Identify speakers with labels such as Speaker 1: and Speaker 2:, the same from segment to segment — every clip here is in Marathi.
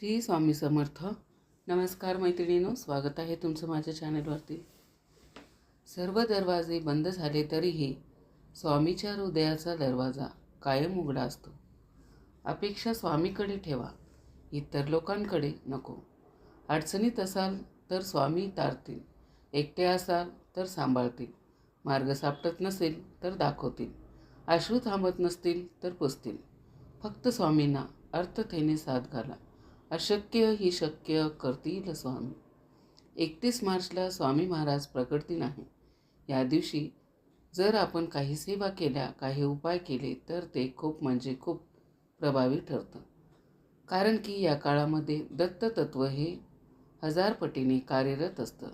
Speaker 1: श्री स्वामी समर्थ. नमस्कार मैत्रिणीनो स्वागत आहे तुमचं माझ्या चॅनलवरती. सर्व दरवाजे बंद झाले तरीही स्वामीच्या हृदयाचा दरवाजा कायम उघडा असतो. अपेक्षा स्वामीकडे ठेवा इतर लोकांकडे नको. अडचणीत असाल तर स्वामी तारतील एकटे असाल तर सांभाळतील. मार्ग सापटत नसेल तर दाखवतील अश्रू थांबत नसतील तर पुसतील. फक्त स्वामींना अर्थतेने साथ घाला. अशक्य ही शक्य करतील स्वामी. एकतीस मार्चला स्वामी महाराज प्रकट आहे या दिवशी जर आपण काही सेवा केल्या काही उपाय केले तर ते खूप म्हणजे खूप प्रभावी ठरतं. कारण की या काळामध्ये दत्ततत्व हे हजार पटीने कार्यरत असतं.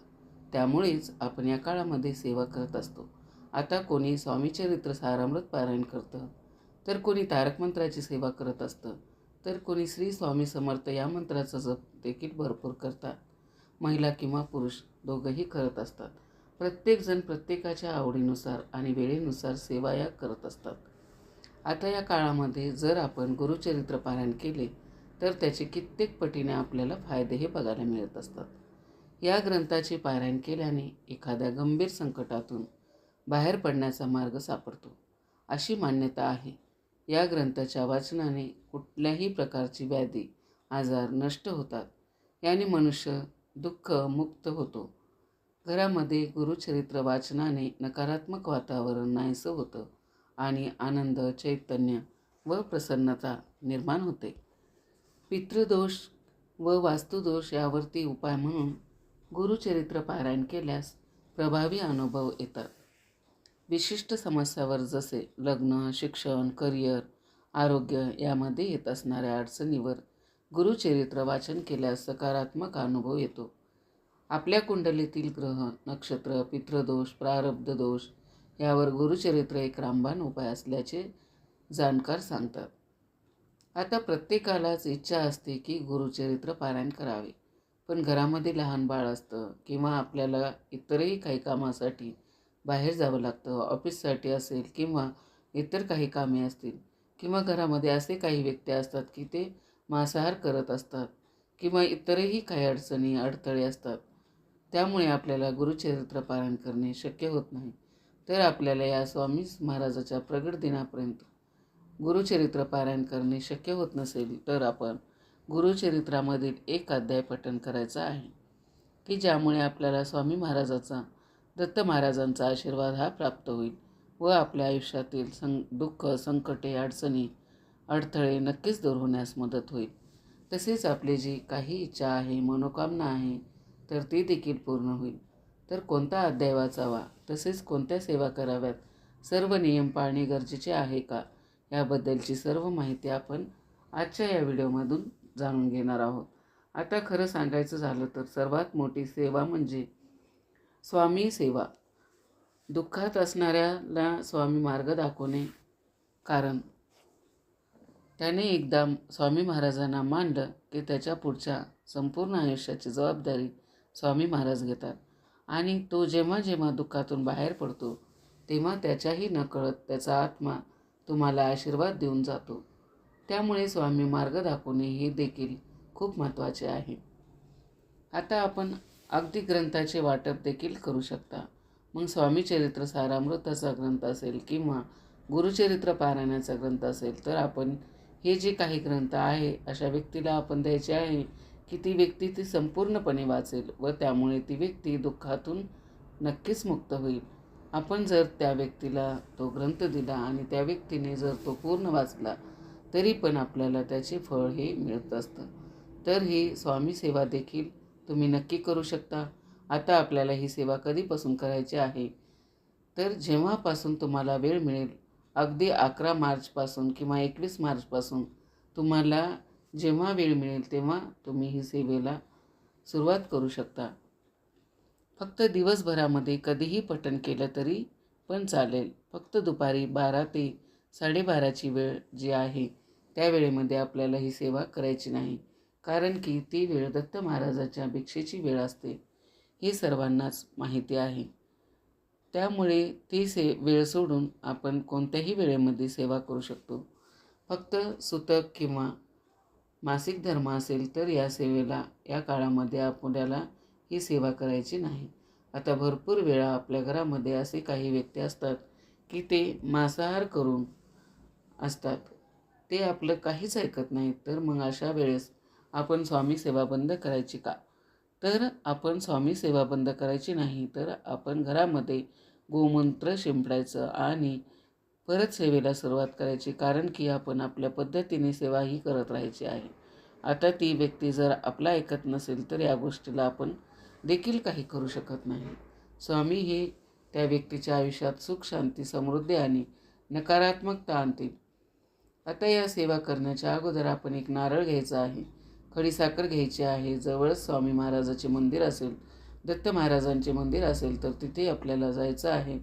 Speaker 1: त्यामुळेच आपण या काळामध्ये सेवा करत असतो. आता कोणी स्वामीचरित्र सारामृत पारायण करतं तर कोणी तारकमंत्राची सेवा करत असतं तर कोणी श्री स्वामी समर्थ या मंत्राचा जप देखील भरपूर करतात. महिला किंवा पुरुष दोघंही करत असतात. प्रत्येकजण प्रत्येकाच्या आवडीनुसार आणि वेळेनुसार सेवा या करत असतात. आता या काळामध्ये जर आपण गुरुचरित्र पारायण केले तर त्याचे कित्येक पटीने आपल्याला फायदे हे बघायला मिळत असतात. या ग्रंथाचे पारायण केल्याने एखाद्या गंभीर संकटातून बाहेर पडण्याचा मार्ग सापडतो. अशी मान्यता आहे. या ग्रंथाच्या वाचनाने कुठल्याही प्रकारची व्याधी आजार नष्ट होतात. याने मनुष्य दुःख मुक्त होतो. घरामध्ये गुरुचरित्र वाचनाने नकारात्मक वातावरण नाहीसं होतं आणि आनंद चैतन्य व प्रसन्नता निर्माण होते. पितृदोष व वास्तुदोष यावरती उपाय म्हणून गुरुचरित्र पारायण केल्यास प्रभावी अनुभव येतात. विशिष्ट समस्यावर जसे लग्न शिक्षण करिअर आरोग्य यामध्ये येत असणाऱ्या अडचणीवर गुरुचरित्र वाचन केल्यास सकारात्मक अनुभव येतो. आपल्या कुंडलीतील ग्रह नक्षत्र पितृदोष प्रारब्ध दोष यावर गुरुचरित्र एक रामबाण उपाय असल्याचे जाणकार सांगतात. आता प्रत्येकालाच इच्छा असते की गुरुचरित्र पारायण करावे. पण घरामध्ये लहान बाळ असतं किंवा आपल्याला इतरही काही कामासाठी बाहेर जावं लागतं ऑफिससाठी असेल किंवा इतर काही कामे असतील किंवा घरामध्ये असे काही व्यक्ती असतात की ते मांसाहार करत असतात किंवा इतरही काही अडचणी अडथळे असतात. त्यामुळे आपल्याला गुरुचरित्र पारायण करणे शक्य होत नाही. तर आपल्याला या स्वामी महाराजाच्या प्रगट दिनापर्यंत गुरुचरित्र पारायण करणे शक्य होत नसेल तर आपण गुरुचरित्रामधील एक अध्याय पठण करायचा आहे की ज्यामुळे आपल्याला स्वामी महाराजाचा दत्त महाराजांचा आशीर्वाद हा प्राप्त होईल व आपल्या आयुष्यातील सं दुःख संकटे अडचणी अडथळे नक्कीच दूर होण्यास मदत होईल. तसेच आपली जी काही इच्छा आहे मनोकामना आहे तर ती देखील पूर्ण होईल. तर कोणता अध्याय वाचावा? तसेच कोणत्या सेवा कराव्यात? सर्व नियम पाळणे गरजेचे आहे का? याबद्दलची सर्व माहिती आपण आजच्या या व्हिडिओमधून जाणून घेणार आहोत. आता खरं सांगायचं झालं तर सर्वात मोठी सेवा म्हणजे स्वामी सेवा. दुःखात असणाऱ्याला स्वामी मार्ग दाखवणे कारण. त्याने एकदा स्वामी महाराजांना मांडलं की त्याच्या पुढच्या संपूर्ण आयुष्याची जबाबदारी स्वामी महाराज घेतात. आणि तो जेव्हा जेव्हा दुःखातून बाहेर पडतो तेव्हा त्याच्याही नकळत त्याचा आत्मा तुम्हाला आशीर्वाद देऊन जातो. त्यामुळे स्वामी मार्ग दाखवणे हे देखील खूप महत्त्वाचे आहे. आता आपण अगदी ग्रंथाचे वाटप देखील करू शकता. मग स्वामीचरित्र सारामृताचा ग्रंथ असेल किंवा गुरुचरित्र पारायणाचा ग्रंथ असेल तर आपण हे जे काही ग्रंथ आहे अशा व्यक्तीला आपण द्यायचे आहे की ती व्यक्ती ती संपूर्णपणे वाचेल व त्यामुळे ती व्यक्ती दुःखातून नक्कीच मुक्त होईल. आपण जर त्या व्यक्तीला तो ग्रंथ दिला आणि त्या व्यक्तीने जर तो पूर्ण वाचला तरी पण आपल्याला त्याचे फळ हे मिळत असतं. तर ही स्वामी सेवा देखील तुम्ही नक्की करू शकता. आता आपल्याला ही सेवा कधीपासून करायची आहे? तर जेव्हापासून तुम्हाला वेळ मिळेल अगदी अकरा मार्चपासून किंवा एकवीस मार्चपासून तुम्हाला जेव्हा वेळ मिळेल तेव्हा तुम्ही ही सेवेला सुरुवात करू शकता. फक्त दिवसभरामध्ये कधीही पठण केलं तरी पण चालेल. फक्त दुपारी बारा ते साडेबाराची वेळ जी आहे त्या वेळेमध्ये आपल्याला ही सेवा करायची नाही. कारण की ती वेळ दत्त महाराजाच्या भिक्षेची वेळ असते ही सर्वांनाच माहिती आहे. त्यामुळे ती से वेळ सोडून आपण कोणत्याही वेळेमध्ये सेवा करू शकतो. फक्त सुतक किंवा मासिक धर्म असेल तर या सेवेला या काळामध्ये आपल्याला ही सेवा करायची नाही. आता भरपूर वेळा आपल्या घरामध्ये असे काही व्यक्ती असतात की ते मांसाहार करून असतात. ते आपलं काहीच ऐकत नाहीत तर मग अशा वेळेस आपण स्वामी सेवा बंद करायची का? तर आपण स्वामी सेवा बंद करायची नाही तर आपण घरामध्ये गोमंत्र शिंपडायचं आणि परत सेवेला सुरुवात करायची कारण की आपण आपल्या पद्धतीने सेवा ही करत राहायची आहे. आता ती व्यक्ती जर आपला ऐकत नसेल तर या गोष्टीला आपण देखील काही करू शकत नाही. स्वामी हे त्या व्यक्तीच्या आयुष्यात सुख शांती समृद्धी आणि नकारात्मकता आणतील. आता या सेवा करण्याच्या अगोदर आपण एक नारळ घ्यायचा आहे. खडीसाखर घ्यायची आहे जवळच स्वामी महाराजाचे मंदिर असेल दत्त महाराजांचे मंदिर असेल तर तिथे आपल्याला जायचं आहे.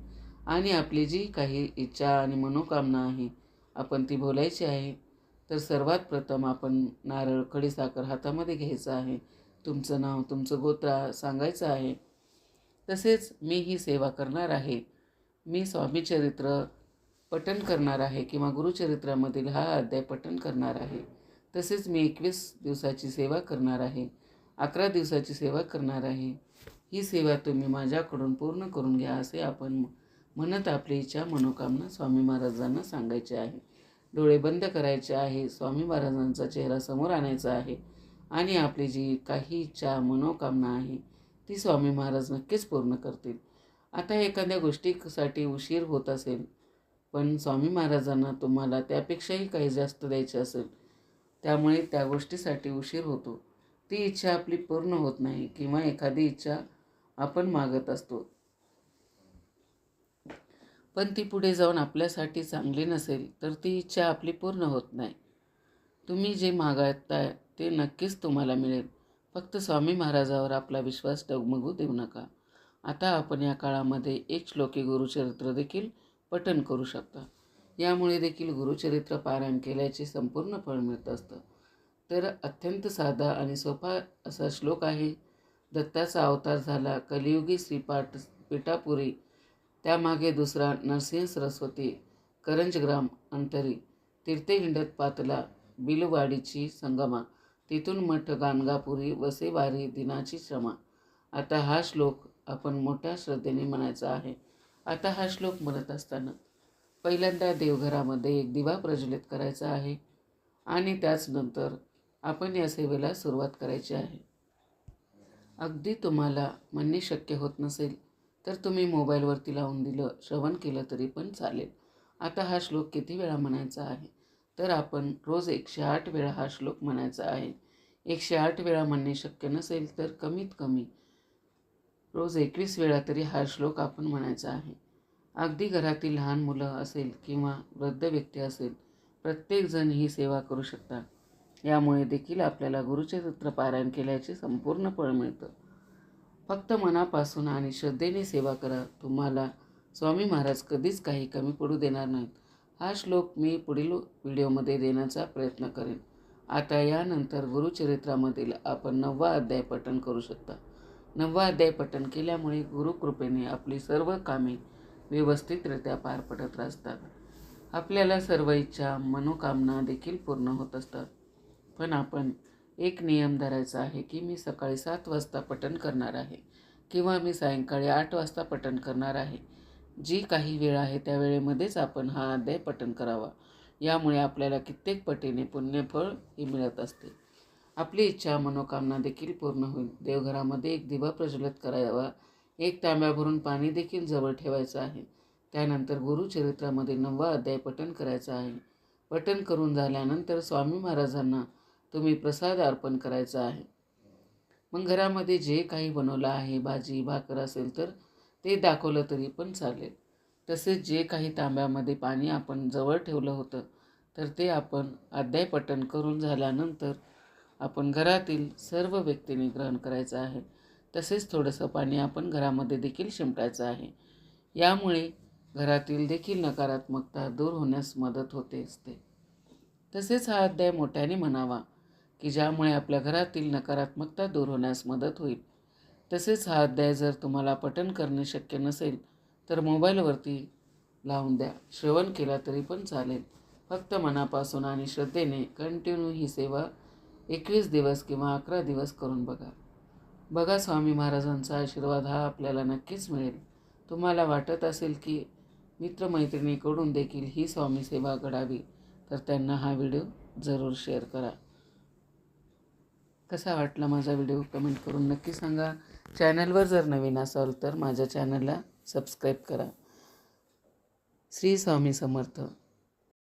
Speaker 1: आणि आपली जी काही इच्छा आणि मनोकामना आहे आपण ती बोलायची आहे. तर सर्वात प्रथम आपण नारळ खडीसाखर हातामध्ये घ्यायचं आहे. तुमचं नाव तुमचं गोत्रा सांगायचं आहे. तसेच मी ही सेवा करणार आहे. मी स्वामीचरित्र पठण करणार आहे किंवा गुरुचरित्रामधील हा अध्याय पठण करणार आहे. तसेच मी एकवीस दिवसाची सेवा करणार आहे अकरा दिवसाची सेवा करणार आहे. ही सेवा तुम्ही माझ्याकडून पूर्ण करून घ्या असे आपण म्हणत आपली इच्छा मनोकामना स्वामी महाराजांना सांगायची आहे. डोळे बंद करायचे आहे स्वामी महाराजांचा चेहरा समोर आणायचा आहे आणि आपली जी काही इच्छा मनोकामना आहे ती स्वामी महाराज नक्कीच पूर्ण करतील. आता एखाद्या गोष्टीसाठी उशीर होत असेल पण स्वामी महाराजांना तुम्हाला त्यापेक्षाही काही जास्त द्यायचे असेल त्यामुळे त्या गोष्टीसाठी उशीर होतो. ती इच्छा आपली पूर्ण होत नाही किंवा एखादी इच्छा आपण मागत असतो. पण ती पुढे जाऊन आपल्यासाठी चांगली नसेल तर ती इच्छा आपली पूर्ण होत नाही. तुम्ही जे मागताय ते नक्कीच तुम्हाला मिळेल. फक्त स्वामी महाराजावर आपला विश्वास डगमगू देऊ नका. आता आपण या काळामध्ये एक श्लोकी गुरुचरित्र देखील पठन करू शकता. यामुळे देखील गुरुचरित्र पारायण केल्याचे संपूर्ण फळ मिळत असतं. तर अत्यंत साधा आणि सोपा असा श्लोक आहे. दत्ताचा अवतार झाला. कलियुगी श्रीपाठ पिठापुरी. त्यामागे दुसरा नरसिंह सरस्वती करंजग्राम अंतरी तीर्थे हिंडत पातला बिलवाडीची संगमा तिथून मठ गाणगापुरी वसेवारी दिनाची श्रमा आता हा श्लोक आपण मोठ्या श्रद्धेने म्हणायचा आहे. आता हा श्लोक म्हणत असताना पहिल्यांदा देवघरामध्ये एक दिवा प्रज्वलित करायचा आहे आणि त्याचनंतर आपण या सेवेला सुरुवात करायची आहे. अगदी तुम्हाला म्हणणे शक्य होत नसेल तर तुम्ही मोबाईलवरती लावून दिलं श्रवण केलं तरी पण चालेल. आता हा श्लोक किती वेळा म्हणायचा आहे? तर आपण रोज एकशे आठ वेळा हा श्लोक म्हणायचा आहे. एकशे आठ वेळा म्हणणे शक्य नसेल तर कमीत कमी रोज एकवीस वेळा तरी हा श्लोक आपण म्हणायचा आहे. अगदी घरातील लहान मुलं असेल किंवा वृद्ध व्यक्ती असेल प्रत्येकजण ही सेवा करू शकतात. यामुळे देखील आपल्याला गुरुचरित्र पारायण केल्याचे संपूर्ण फळ मिळतं. फक्त मनापासून आणि श्रद्धेने सेवा करा. तुम्हाला स्वामी महाराज कधीच काही कमी पडू देणार नाहीत. हा श्लोक मी पुढील व्हिडिओमध्ये देण्याचा प्रयत्न करेन. आता यानंतर गुरुचरित्रामधील आपण नववा अध्याय पठण करू शकता. नववा अध्याय पठण केल्यामुळे गुरुकृपेने आपली सर्व कामे व्यवस्थितरित्या पार पडत असतात. आपल्याला सर्व इच्छा मनोकामना देखील पूर्ण होत असतात. पण आपण एक नियम धरायचा आहे की मी सकाळी सात वाजता पठण करणार आहे किंवा मी सायंकाळी आठ वाजता पठण करणार आहे. जी काही वेळ आहे त्या वेळेमध्येच आपण हा अध्याय पठण करावा. यामुळे आपल्याला कित्येक पटीने पुण्यफळ ही मिळत असते. आपली इच्छा मनोकामना देखील पूर्ण होईल. देवघरामध्ये एक दिवा प्रज्वलित करावा. एक तांब्या भरून पाणी देखील जवळ ठेवायचं आहे. त्यानंतर गुरुचरित्रामध्ये नववा अध्याय पठण करायचा आहे. पठण करून झाल्यानंतर स्वामी महाराजांना तुम्ही प्रसाद अर्पण करायचा आहे. मग घरामध्ये जे काही बनवलं आहे भाजी भाकर असेल तर ते दाखवलं तरी पण चालेल. तसेच जे काही तांब्यामध्ये पाणी आपण जवळ ठेवलं होतं तर ते आपण अध्याय पठण करून झाल्यानंतर आपण घरातील सर्व व्यक्तींनी ग्रहण करायचं आहे. तसेच थोडंसं पाणी आपण घरामध्ये देखील शिंपडायचं आहे. यामुळे घरातील देखील नकारात्मकता दूर होण्यास मदत होते असते. तसेच हा अध्याय मोठ्याने म्हणावा की ज्यामुळे आपल्या घरातील नकारात्मकता दूर होण्यास मदत होईल. तसेच हा अध्याय जर तुम्हाला पठन करणे शक्य नसेल तर मोबाईलवरती लावून द्या. श्रवण केला तरी पण चालेल. फक्त मनापासून आणि श्रद्धेने कंटिन्यू ही सेवा एकवीस दिवस किंवा अकरा दिवस करून बघा. बघा स्वामी महाराजांचा आशीर्वाद हा आपल्याला नक्कीच मिळेल. तुम्हाला वाटत असेल की मित्रमैत्रिणीकडून देखील ही स्वामी सेवा घडावी तर त्यांना हा व्हिडिओ जरूर शेअर करा. कसा वाटला माझा व्हिडिओ कमेंट करून नक्की सांगा. चॅनलवर जर नवीन असाल तर माझ्या चॅनलला सबस्क्राईब करा. श्री स्वामी समर्थ.